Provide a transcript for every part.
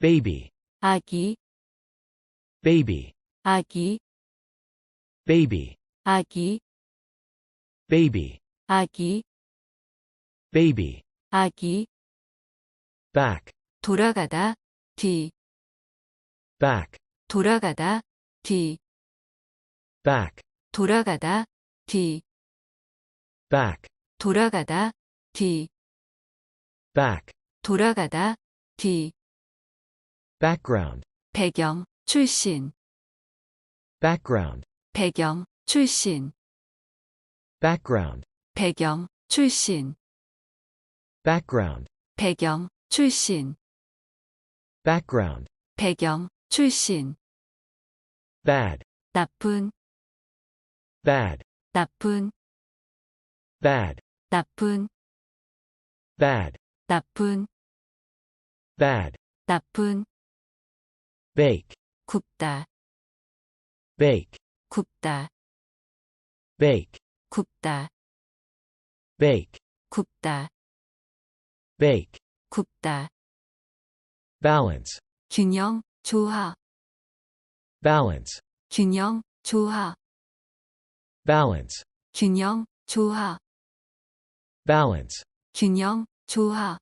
baby, 아기, baby, 아기, baby, 아기, baby, 아기, baby, 아기, back, 돌아가다, 뒤, back, 돌아가다, 뒤, back, 돌아가다, 뒤, back, 돌아가다, 뒤, back, 돌아가다, 뒤, background, 배경, 출신, background, 배경, 출신, background, 배경, 출신, background, 배경, 출신, background, 배경, 출신, bad, 나쁜, bad, 나쁜, bad, 나쁜, bad, 나쁜, bad, 나쁜, Bake, 굽다, bake, 굽다, bake, 굽다, bake, 굽다, bake, 굽다, balance, 균형, 조화, balance, 균형, 조화, balance, 균형, 조화, balance, 균형, 조화,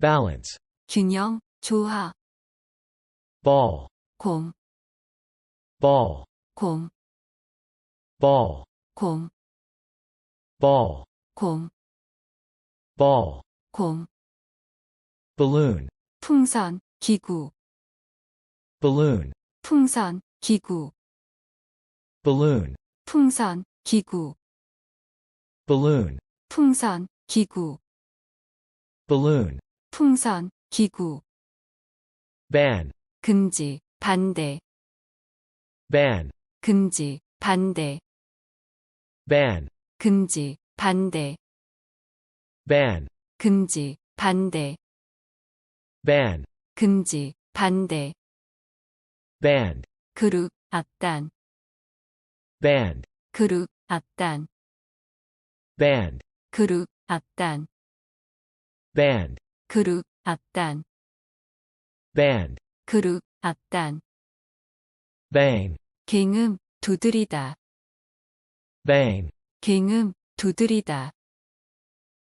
balance, 균형, 조화, ball, 공, ball, 공, ball, 공, ball, 공, ball, 공, balloon, 풍선, 기구, balloon, 풍선, 기구, balloon, 풍선, 기구, balloon, 풍선, 기구, balloon, 풍선, 기구, ban, 금지, 반대, ban, 금지, 반대, ban, 금지, 반대, ban, 금지, 반대, ban, 금지, 반대, band, 그룹, 악단, band, 그룹, 악단, band, 그룹, 악단, band, 그룹, 악단, band, 그룹, 악단, bang, 갱음, 두드리다, bang, 갱음, 두드리다,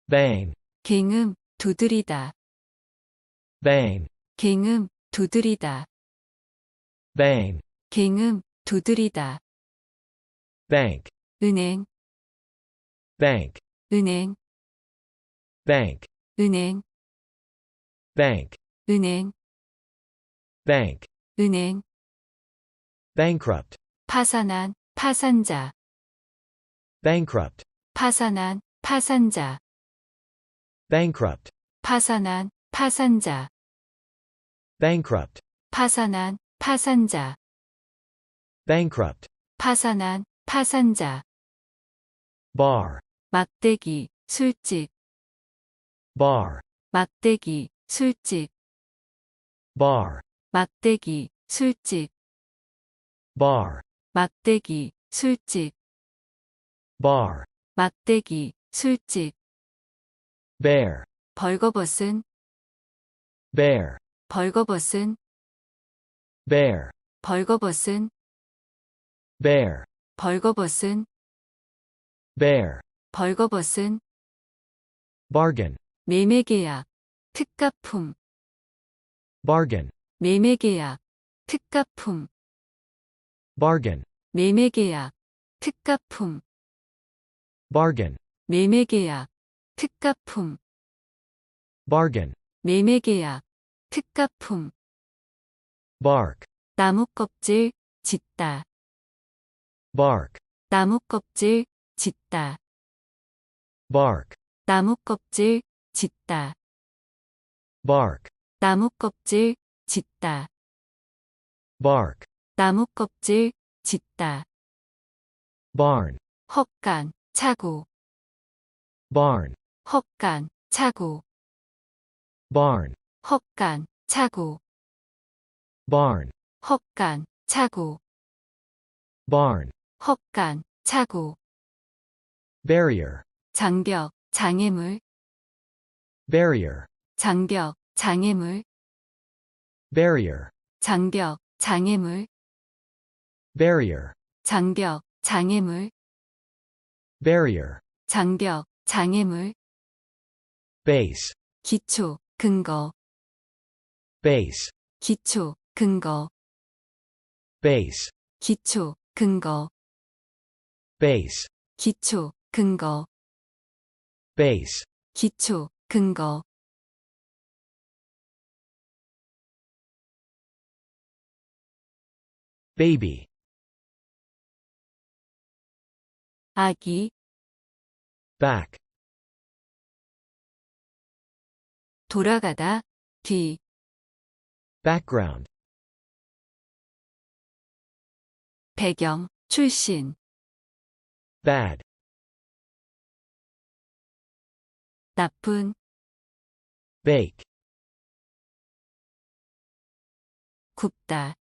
bang, 갱음, 두드리다, bang, 갱음, 두드리다, bang, 갱음, 두드리다, bank, 은행, bank, 은행, bank, 은행, bank, 은행, bank, 은행, bankrupt, 파산한, 파산자, bankrupt, 파산한, 파산자, bankrupt, 파산한, 파산자, bankrupt, 파산한, 파산자, bankrupt, 파산한, 파산자, bar, 막대기, 술집, bar, 막대기, 술집, bar, 막대기, 술집, bar, 막대기, 술집, bar, 막대기, 술집, bear, 벌거벗은, bear, 벌거벗은, bear, 벌거벗은, bear, 벌거벗은, bear, 벌거벗은, bargain, 매매계약, 특가품, bargain, 매매계약, 특가품, bargain, 매매계약, 특가품, bargain, 매매계약, 특가품, bargain, 매매계약, 특가품, bark, 나뭇껍질, 짓다, bark, 나뭇껍질, 짓다, bark, 나뭇껍질, 짓다, bark, 나뭇껍질, 짓다, bark, 나뭇껍질, 짓다, barn, 헛간, 차고, barn, 헛간, 차고, barn, 헛간, 차고, barn, 헛간, 차고, barn, 헛간, 차고, barrier, 장벽, 장애물, barrier, 장벽, 장애물, barrier, 장벽, 장애물, barrier, 장벽, 장애물, barrier, 장벽, 장애물, base, 기초, 근거, base, 기초, 근거, base, 기초, 근거, base, 기초, 근거, base, 기초, 근거, baby, 아기, back, 돌아가다, 뒤, background, 배경, 출신, bad, 나쁜, bake, 굽다,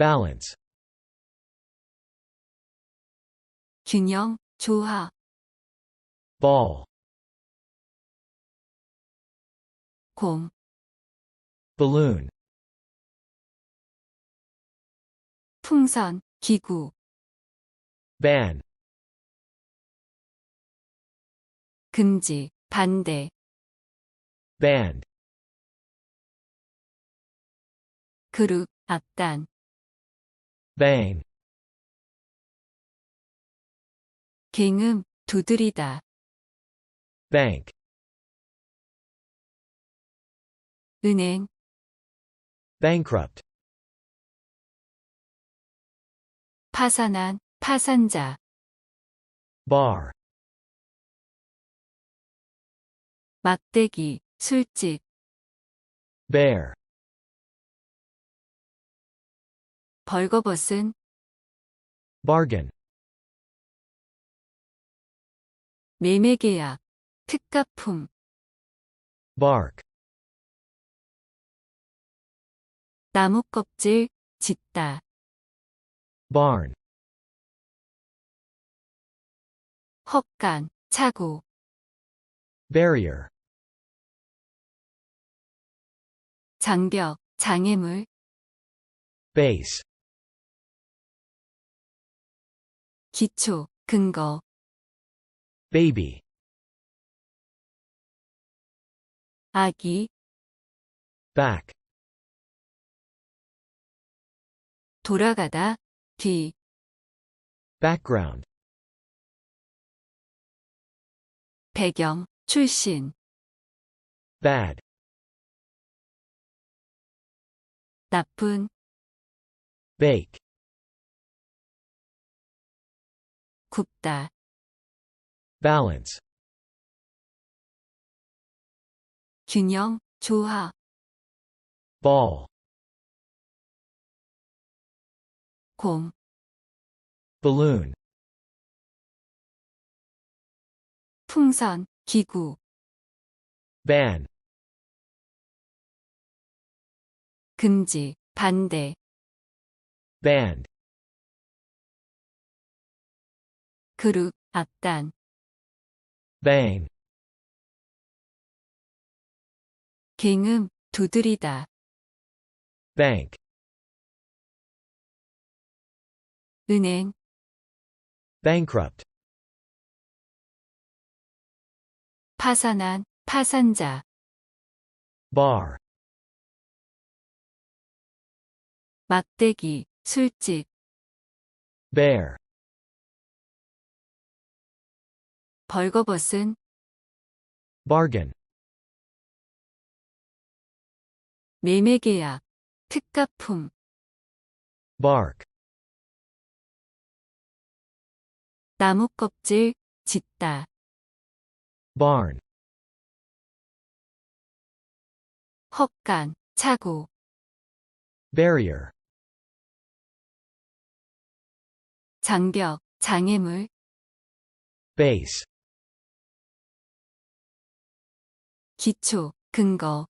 balance, 균형, 조화, ball, 공, balloon, 풍선, 기구, ban, 금지, 반대, band, 그룹, 악단, bang, 갱음, 두드리다, bank, 은행, bankrupt, 파산한, 파산자, bar, 막대기, 술집, bear, 벌거벗은, bargain, 매매계약, 특가품, bark, 나무 껍질, 짓다, barn, 헛간, 차고, barrier, 장벽, 장애물, base, 기초, 근거, baby, 아기, back, 돌아가다, 뒤, background, 배경, 출신, bad, 나쁜, bake, 굽다, balance, 균형, 조화, ball, 공, balloon, 풍선, 기구, ban, 금지, 반대, band, 그룹, 악단, bang, 갱음, 두드리다, bank, 은행, bankrupt, 파산한, 파산자, bar, 막대기, 술집, bear, 벌거벗은, bargain, 매매계약, 특가품, bark, 나무 껍질, 짓다, barn, 헛간, 차고, barrier, 장벽, 장애물, base, 기초, 근거,